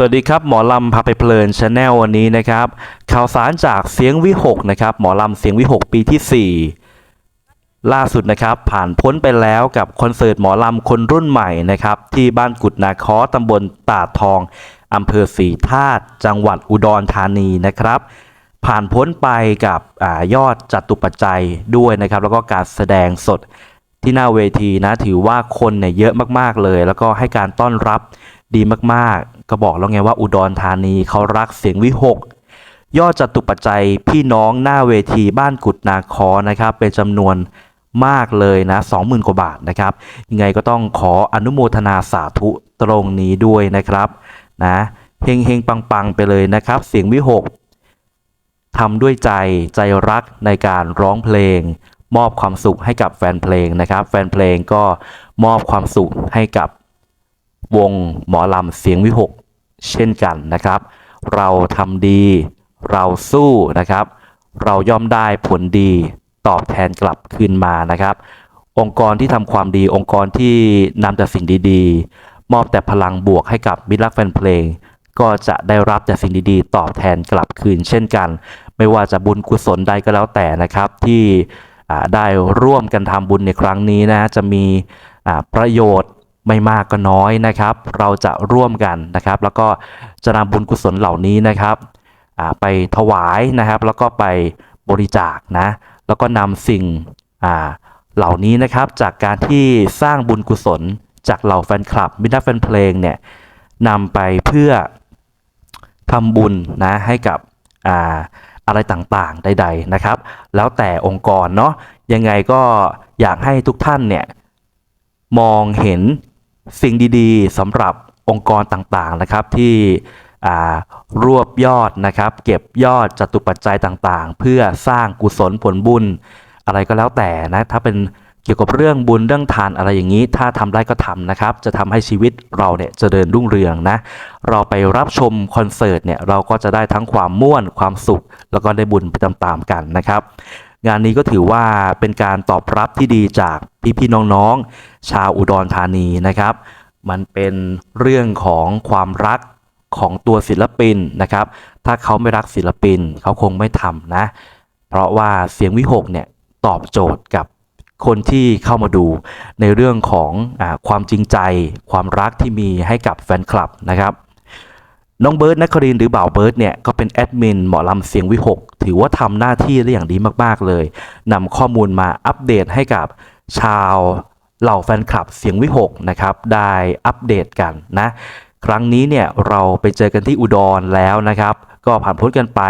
สวัสดีครับ หมอลำพาไปเพลินชาแนลวันนี้นะครับ ข่าวสารจากเสียงวิหกนะครับ หมอลำเสียงวิหกปีที่ 4 ล่าสุดนะครับ ผ่านพ้นไปแล้วกับคอนเสิร์ตหมอลำคนรุ่นใหม่นะครับ ที่บ้านกุดนาคอตำบลตาดทองอำเภอศรีธาตุจังหวัดอุดรธานีนะครับ ผ่านพ้นไปกับอยอดจัดตุปัจจัยด้วยนะครับ แล้วก็การแสดงสดที่หน้าเวทีนะถือว่าคนเนี่ยเยอะมากๆเลย แล้วก็ให้การต้อนรับดีมากๆ ก็บอกแล้วไงว่าอุดรธานีเขารักเสียงวิหกยอดจตุปัจจัยพี่น้องหน้าเวทีบ้านกุดนาคอนะครับ เป็นจำนวนมากเลยนะ 20,000 กว่าบาทนะครับ ยังไงก็ต้องขออนุโมทนาสาธุตรงนี้ด้วยนะครับนะเฮงเฮงปังปังๆไปเลยนะครับ เสียงวิหกทำด้วยใจใจรักในการร้องเพลง มอบความสุขให้กับแฟนเพลงนะครับ แฟนเพลงก็มอบความสุขให้กับวงหมอลำเสียงวิหก เช่นกันนะครับ เราทำดี เราสู้นะครับ เราย่อมได้ผลดีตอบแทนกลับคืนมานะครับ องค์กรที่ทำความดี องค์กรที่นำแต่สิ่งดีๆ มอบแต่พลังบวกให้กับมิตรรักแฟนเพลง ก็จะได้รับแต่สิ่งดีๆ ตอบแทนกลับคืน เช่นกัน ไม่ว่าจะบุญกุศลใดก็แล้วแต่นะครับที่ได้ร่วมกันทำบุญในครั้งนี้นะจะมีประโยชน์ ไม่มากก็น้อยนะครับ เราจะร่วมกันนะครับ แล้วก็จะนำบุญกุศลเหล่านี้นะครับไปถวายนะครับ แล้วก็ไปบริจาคนะ แล้วก็นำสิ่งเหล่านี้นะครับจากการที่สร้างบุญกุศลจากเหล่าแฟนคลับมิตรแฟนเพลงเนี่ยนำไปเพื่อทำบุญนะให้กับออะไรต่างๆใด ๆนะครับ แล้วแต่องค์กรเนาะยังไงก็อยากให้ทุกท่านเนี่ยมองเห็น สิ่งดีๆสำหรับองค์กรต่างๆนะครับที่รวบยอดนะครับ เก็บยอดจตุปัจจัยต่างๆ เพื่อสร้างกุศลผลบุญ อะไรก็แล้วแต่นะถ้าเป็นเกี่ยวกับเรื่องบุญเรื่องทานอะไรอย่างนี้ ถ้าทำได้ก็ทำนะครับ จะทำให้ชีวิตเราเนี่ยเจริญรุ่งเรืองนะ เราไปรับชมคอนเสิร์ตเนี่ยเราก็จะได้ทั้งความม่วนความสุข แล้วก็ได้บุญไปตามๆกันนะครับ งานนี้ก็ถือว่าเป็นการตอบรับที่ดีจากพี่ๆน้องๆ ชาวอุดรธานีนะครับ มันเป็นเรื่องของความรักของตัวศิลปินนะครับ ถ้าเขาไม่รักศิลปินเขาคงไม่ทำนะ เพราะว่าเสียงวิหกเนี่ยตอบโจทย์กับคนที่เข้ามาดูในเรื่องของอความจริงใจ ความรักที่มีให้กับแฟนคลับนะครับ น้องเบิร์ดนครินหรือบ่าวเบิร์ดเนี่ยก็เป็นแอดมินหมอลำเสียงวิหก ถือว่าทำหน้าที่ได้อย่างดีมาก ๆ เลยนำข้อมูลมาอัปเดตให้กับชาวเหล่าแฟนคลับเสียงวิหกนะครับ ได้อัปเดตกันนะ ครั้งนี้เนี่ยเราไปเจอกันที่อุดรแล้วนะครับ ก็ผ่านพ้นกันไป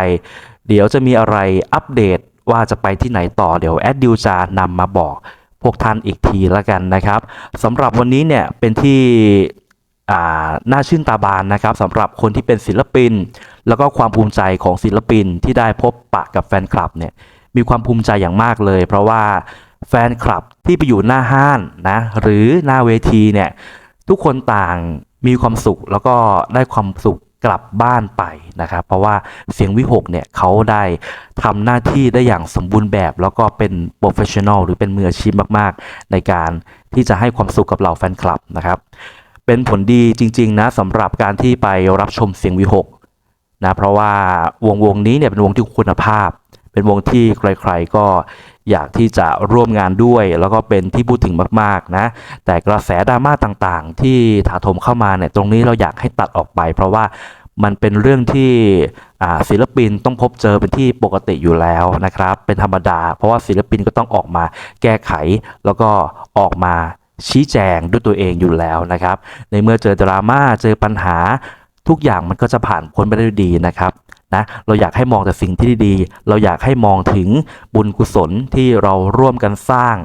เดี๋ยวจะมีอะไรอัปเดตว่าจะไปที่ไหนต่อเดี๋ยวแอดดิวจะนำมาบอกพวกท่านอีกทีละกันนะครับสำหรับวันนี้เนี่ยเป็นที่ น่าชื่นตาบานนะครับสำหรับคนที่เป็นศิลปิน แล้วก็ความภูมิใจของศิลปินที่ได้พบปะกับแฟนคลับเนี่ยมีความภูมิใจอย่างมากเลย เพราะว่าแฟนคลับที่ไปอยู่หน้าห้านนะหรือหน้าเวทีเนี่ยทุกคนต่างมีความสุขแล้วก็ได้ความสุขกลับบ้านไปนะครับ เพราะว่าเสียงวิหกเนี่ยเขาได้ทำหน้าที่ได้อย่างสมบูรณ์แบบ แล้วก็เป็นโปรเฟชชั่นอลหรือเป็นมืออาชีพมาก ๆ ในการที่จะให้ความสุขกับเหล่าแฟนคลับนะครับ เป็นผลดีจริง ๆ นะสำหรับการที่ไปรับชมเสียงวิหกนะเพราะว่าวงวงนี้เนี่ยเป็นวงที่คุณภาพ เป็นวงที่ใครๆก็อยากที่จะร่วมงานด้วย แล้วก็เป็นที่พูดถึงมากๆนะ แต่กระแสดราม่าต่างๆ ที่ถาโถมเข้ามาเนี่ยตรงนี้เราอยากให้ตัดออกไป เพราะว่ามันเป็นเรื่องที่ศิลปินต้องพบเจอเป็นที่ปกติอยู่แล้วนะครับ เป็นธรรมดา เพราะว่าศิลปินก็ต้องออกมาแก้ไขแล้วก็ออกมา ชี้แจงด้วยตัวเองอยู่แล้วนะครับ ในเมื่อเจอดราม่าเจอปัญหาทุกอย่างมันก็จะผ่านพ้นไปได้ดีนะครับนะเราอยากให้มองแต่สิ่งที่ดีๆ เราอยากให้มองถึงบุญกุศลที่เราร่วมกันสร้าง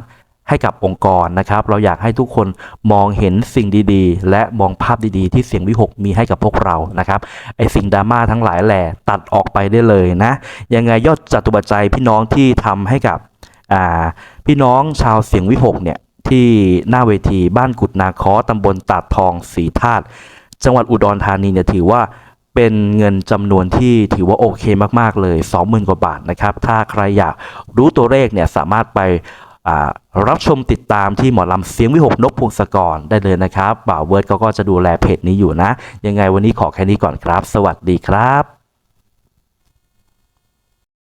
ให้กับองค์กรนะครับ เราอยากให้ทุกคนมองเห็นสิ่งดีๆ และมองภาพดีๆ ที่เสียงวิหกมีให้กับพวกเรานะครับไอสิ่งดราม่าทั้งหลายแหล่ตัดออกไปได้เลยนะยังไงยอดจตุปัจจัยพี่น้องที่ทำให้กับอ่าพี่น้องชาวเสียงวิหกเนี่ย ที่หน้าเวทีบ้านกุดนาคอตำบลตาดทองสีธาตุจังหวัดอุดรธานีเนี่ยถือว่าเป็นเงินจำนวนที่ถือว่าโอเคมาก ๆ เลย 20,000 กว่าบาทนะครับ ถ้าใครอยากรู้ตัวเลขเนี่ยสามารถไปรับชมติดตามที่หมอลำเสียงวิหกนกพงศกรได้เลยนะครับบ่าวเวิร์ดก็จะดูแลเพจนี้อยู่นะ ยังไงวันนี้ขอแค่นี้ก่อนครับ สวัสดีครับ